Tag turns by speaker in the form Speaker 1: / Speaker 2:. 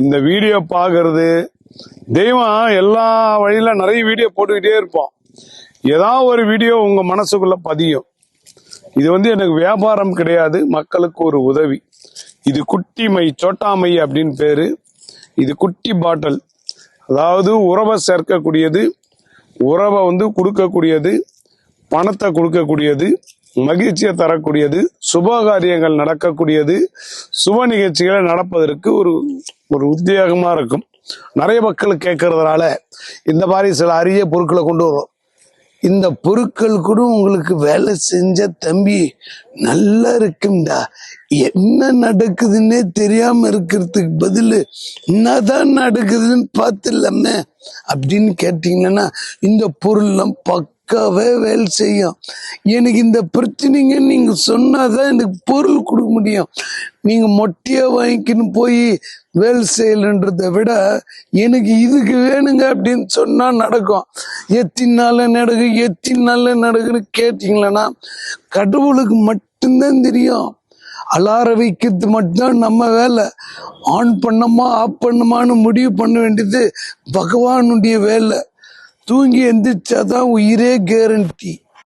Speaker 1: இந்த வீடியோ பார்க்கறது தெய்வம் எல்லா வழியில நிறைய வீடியோ போட்டுக்கிட்டே இருப்போம் ஏதாவது ஒரு வீடியோ உங்க மனசுக்குள்ள பதியும். இது வந்து எனக்கு வியாபாரம் கிடையாது மக்களுக்கு ஒரு உதவி. இது குட்டி மை சோட்டாமை அப்படின்னு பேரு. இது குட்டி பாட்டில். அதாவது உறவை சேர்க்கக்கூடியது உறவை வந்து கொடுக்கக்கூடியது பணத்தை கொடுக்கக்கூடியது மகிழ்ச்சியை தரக்கூடியது சுபகாரியங்கள் நடக்கக்கூடியது சுப நிகழ்ச்சிகளை நடப்பதற்கு ஒரு ஒரு உத்தியோகமா இருக்கும். நிறைய மக்கள் கேட்கறதுனால இந்த மாதிரி சில அரிய பொருட்களை கொண்டு வரும். இந்த பொருட்கள் கூட உங்களுக்கு வேலை செஞ்ச தம்பி நல்லா இருக்கும்டா. என்ன நடக்குதுன்னே தெரியாம இருக்கிறதுக்கு பதில் என்னதான் நடக்குதுன்னு பார்த்துலாமே அப்படின்னு கேட்டீங்கன்னா இந்த பொருள்லாம் பக்காவே வேலை செய்யும். எனக்கு இந்த பிரச்சனைங்க நீங்க சொன்னாதான் எனக்கு பொருள் கொடுக்க முடியும். நீங்க மொட்டையாக வாங்கிக்கின்னு போய் வேலை செய்யலன்றதை விட எனக்கு இதுக்கு வேணுங்க அப்படின்னு சொன்னா நடக்கும். எத்தினால நாள்ல நடக்கும் எத்தனை நடக்குன்னு கேட்டீங்களன்னா கடவுளுக்கு மட்டும்தான் தெரியும். அலார வைக்கிறது மட்டும்தான் நம்ம வேலை. ஆன் பண்ணமா ஆஃப் பண்ணுமான்னு முடிவு பண்ண வேண்டியது பகவானுடைய வேலை. தூங்கி எந்திரிச்சாதான் உயிரே கேரண்டி